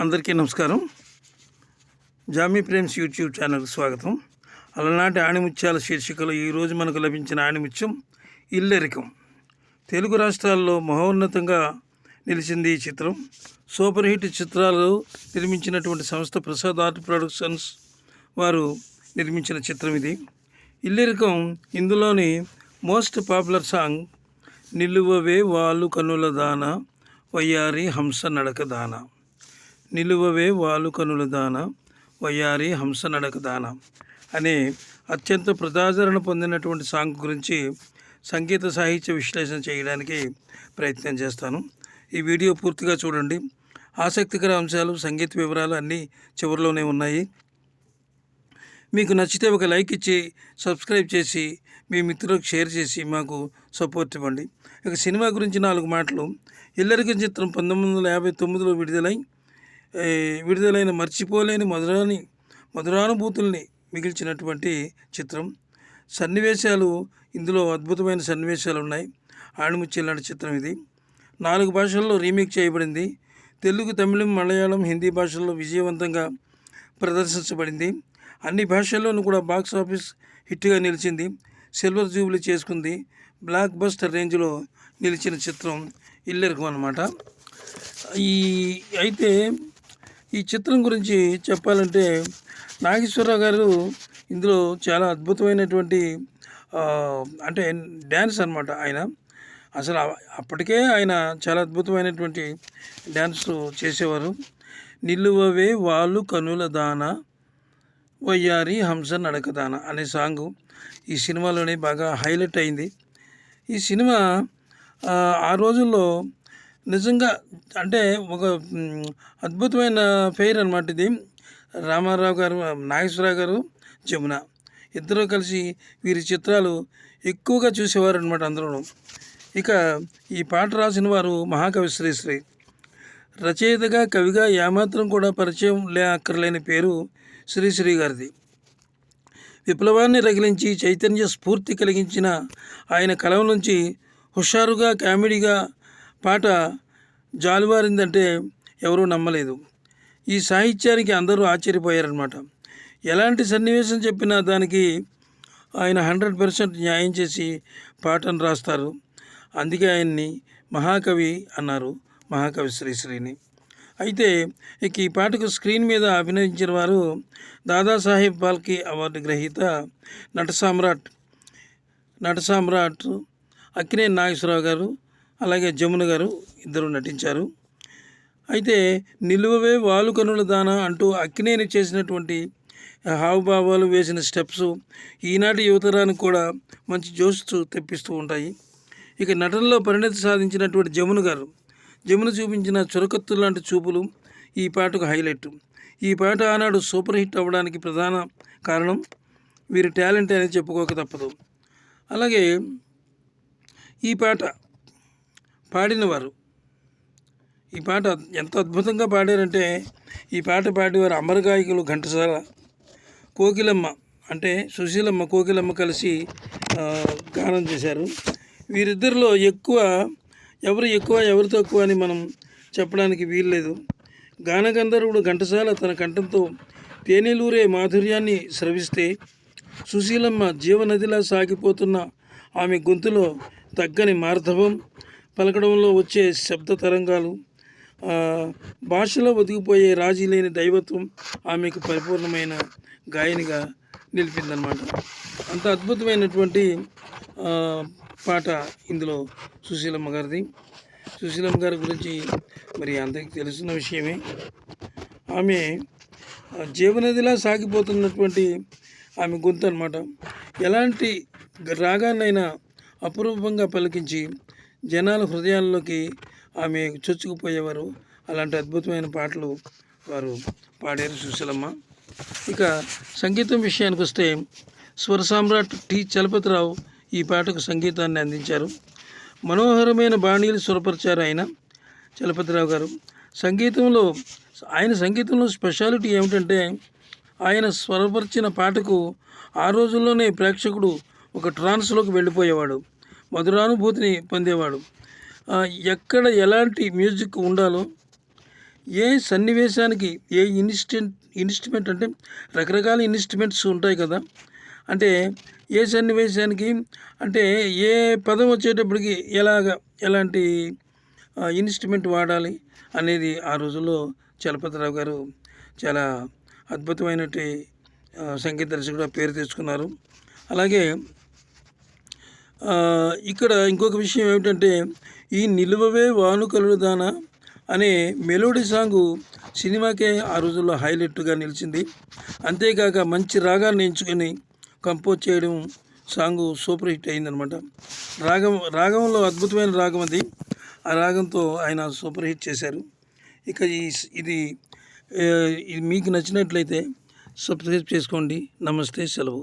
అందరికీ నమస్కారం. Jamie Prem's YouTube ఛానల్కి స్వాగతం. అలనాటి ఆణిముత్యాల శీర్షికలో ఈరోజు మనకు లభించిన ఆణిముత్యం ఇల్లెరికం. తెలుగు రాష్ట్రాల్లో మహోన్నతంగా నిలిచింది ఈ చిత్రం. సూపర్ హిట్ చిత్రాలు నిర్మించినటువంటి సంస్థ ప్రసాద్ ఆర్ట్ ప్రొడక్షన్స్ వారు నిర్మించిన చిత్రం ఇది. ఇల్లెరికం ఇందులోని మోస్ట్ పాపులర్ సాంగ్ నిలువవే వాలు కనుల దాన వయ్యారి హంస నడక దాన. నిలువవే వాలుకనుల దాన వయ్యారి హంస నడక దాన అనే అత్యంత ప్రజాదరణ పొందినటువంటి సాంగ్ గురించి సంగీత సాహిత్య విశ్లేషణ చేయడానికి ప్రయత్నం చేస్తాను. ఈ వీడియో పూర్తిగా చూడండి. ఆసక్తికర అంశాలు సంగీత వివరాలు అన్నీ చివరిలోనే ఉన్నాయి. మీకు నచ్చితే ఒక లైక్ ఇచ్చి సబ్స్క్రైబ్ చేసి మీ మిత్రులకు షేర్ చేసి మాకు సపోర్ట్ ఇవ్వండి. ఇక సినిమా గురించి నాలుగు మాటలు. ఇల్లరికం చిత్రం పంతొమ్మిది వందల యాభై తొమ్మిదిలో విడుదలై విడుదలైన మర్చిపోలేని మధురాని మధురానుభూతుల్ని మిగిల్చినటువంటి చిత్రం. సన్నివేశాలు ఇందులో అద్భుతమైన సన్నివేశాలు ఉన్నాయి ఆణిముత్యం లాంటి చిత్రం ఇది. నాలుగు భాషల్లో రీమేక్ చేయబడింది. తెలుగు తమిళం మలయాళం హిందీ భాషల్లో విజయవంతంగా ప్రదర్శించబడింది. అన్ని భాషల్లోనూ కూడా బాక్స్ ఆఫీస్ హిట్గా నిలిచింది. సిల్వర్ జూబ్లీ చేసుకుంది. బ్లాక్ బస్టర్ రేంజ్లో నిలిచిన చిత్రం ఇల్లెరకం అన్నమాట. ఈ అయితే ఈ చిత్రం గురించి చెప్పాలంటే నాగేశ్వరరావు గారు ఇందులో చాలా అద్భుతమైనటువంటి అంటే డ్యాన్స్ అనమాట ఆయన. అసలు అప్పటికే ఆయన చాలా అద్భుతమైనటువంటి డ్యాన్స్ చేసేవారు. నిల్లువవే వాళ్ళు కనుల దాన వయ్యారి హంస నడకదాన అనే సాంగ్ ఈ సినిమాలోనే బాగా హైలైట్ అయింది. ఈ సినిమా ఆ రోజుల్లో నిజంగా అంటే ఒక అద్భుతమైన పేరు అనమాట ఇది. రామారావు గారు నాగేశ్వరరావు గారు జమున. ఇద్దరు కలిసి వీరి చిత్రాలు ఎక్కువగా చూసేవారు అనమాట అందరూ ఇక ఈ పాట రాసిన వారు మహాకవి శ్రీశ్రీ. రచయితగా కవిగా ఏమాత్రం కూడా పరిచయం లే అక్కర్లేని పేరు శ్రీశ్రీ గారిది. విప్లవాన్ని రగిలించి చైతన్య స్ఫూర్తి కలిగించిన ఆయన కలం నుంచి హుషారుగా కామెడీగా పాట జాలువారిందంటే ఎవరూ నమ్మలేదు. ఈ సాహిత్యానికి అందరూ ఆశ్చర్యపోయారనమాట ఎలాంటి సన్నివేశం చెప్పినా దానికి ఆయన హండ్రెడ్ పర్సెంట్ న్యాయం చేసి పాటను రాస్తారు. అందుకే ఆయన్ని మహాకవి అన్నారు మహాకవి శ్రీశ్రీని. అయితే ఇక ఈ పాటకు స్క్రీన్ మీద అభినయించిన వారు దాదాసాహెబ్ ఫాల్కే అవార్డు గ్రహీత నట సామ్రాట్ నట సామ్రాట్ అక్కినే నాగేశ్వరరావు గారు అలాగే జమున గారు ఇద్దరు నటించారు. అయితే నిలువవే వాలు కనుల దాన అంటూ అక్కినేని చేసినటువంటి హావభావాలు వేసిన స్టెప్స్ ఈనాటి యువతరానికి కూడా మంచి జోష్ తెప్పిస్తూ ఉంటాయి. ఇక నటనలో పరిణతి సాధించినటువంటి జమున గారు జమున చూపించిన చురకత్తు లాంటి చూపులు ఈ పాటకు హైలైట్. ఈ పాట ఆనాడు సూపర్ హిట్ అవ్వడానికి ప్రధాన కారణం వీరి టాలెంట్ అనేది చెప్పుకోక తప్పదు. అలాగే ఈ పాట పాడినవారు. ఈ పాట ఎంత అద్భుతంగా పాడారంటే ఈ పాట పాడేవారు అమరగాయకులు ఘంటసాల కోకిలమ్మ అంటే సుశీలమ్మ కోకిలమ్మ కలిసి గానం చేశారు. వీరిద్దరిలో ఎక్కువ ఎవరు ఎక్కువ ఎవరు తక్కువ అని మనం చెప్పడానికి వీల్లేదు. గానగంధర్వుడు ఘంటసాల తన కంఠంతో తేనెలూరే మాధుర్యాన్ని స్రవిస్తే సుశీలమ్మ జీవనదిలా సాగిపోతున్న ఆమె గొంతులో తగ్గని మార్ధవం పలకడంలో వచ్చే శబ్ద తరంగాలు భాషలో ఒదిగిపోయే రాజీ లేని దైవత్వం ఆమెకు పరిపూర్ణమైన గాయనిగా నిలిపిందనమాట అంత అద్భుతమైనటువంటి పాట ఇందులో సుశీలమ్మ గారిది. సుశీలమ్మ గారి గురించి మరి అందరికీ తెలిసిన విషయమే. ఆమె జీవనదిలా సాగిపోతున్నటువంటి ఆమె గొంతు అనమాట ఎలాంటి రాగాన్నైనా అపురూపంగా పలికించి జనాల హృదయాల్లోకి ఆమె చొచ్చుకుపోయేవారు. అలాంటి అద్భుతమైన పాటలు వారు పాడారు సుశీలమ్మ. ఇక సంగీతం విషయానికి వస్తే స్వర సామ్రాట్ టి చలపతిరావు ఈ పాటకు సంగీతాన్ని అందించారు. మనోహరమైన బాణీలు స్వరపరిచారు ఆయన చలపతిరావు గారు. సంగీతంలో ఆయన సంగీతంలో స్పెషాలిటీ ఏమిటంటే ఆయన స్వరపరిచిన పాటకు ఆ రోజుల్లోనే ప్రేక్షకుడు ఒక ట్రాన్స్లోకి వెళ్ళిపోయేవాడు. మధురానుభూతిని పొందేవాడు. ఎక్కడ ఎలాంటి మ్యూజిక్ ఉండాలో ఏ సన్నివేశానికి ఏ ఇన్స్టెంట్ ఇన్స్ట్రుమెంట్ అంటే రకరకాల ఇన్స్ట్రుమెంట్స్ ఉంటాయి కదా. అంటే ఏ సన్నివేశానికి అంటే ఏ పదం వచ్చేటప్పటికి ఎలాగ ఎలాంటి ఇన్స్ట్రుమెంట్ వాడాలి అనేది ఆ రోజుల్లో చలపతిరావు గారు చాలా అద్భుతమైనటువంటి సంగీత దర్శకుడు పేరు తెచ్చుకున్నారు. అలాగే ఇక్కడ ఇంకొక విషయం ఏమిటంటే ఈ నిలువవే వానుకలు దాన అనే మెలోడీ సాంగ్ సినిమాకే ఆ రోజుల్లో హైలైట్గా నిలిచింది. అంతేకాక మంచి రాగాన్ని ఎంచుకొని కంపోజ్ చేయడం సాంగ్ సూపర్ హిట్ అయిందనమాట రాగం రాగంలో అద్భుతమైన రాగం అది. ఆ రాగంతో ఆయన సూపర్ హిట్ చేశారు. ఇక ఈ ఇది ఇది మీకు నచ్చినట్లయితే సబ్స్క్రైబ్ చేసుకోండి. నమస్తే సెలవు.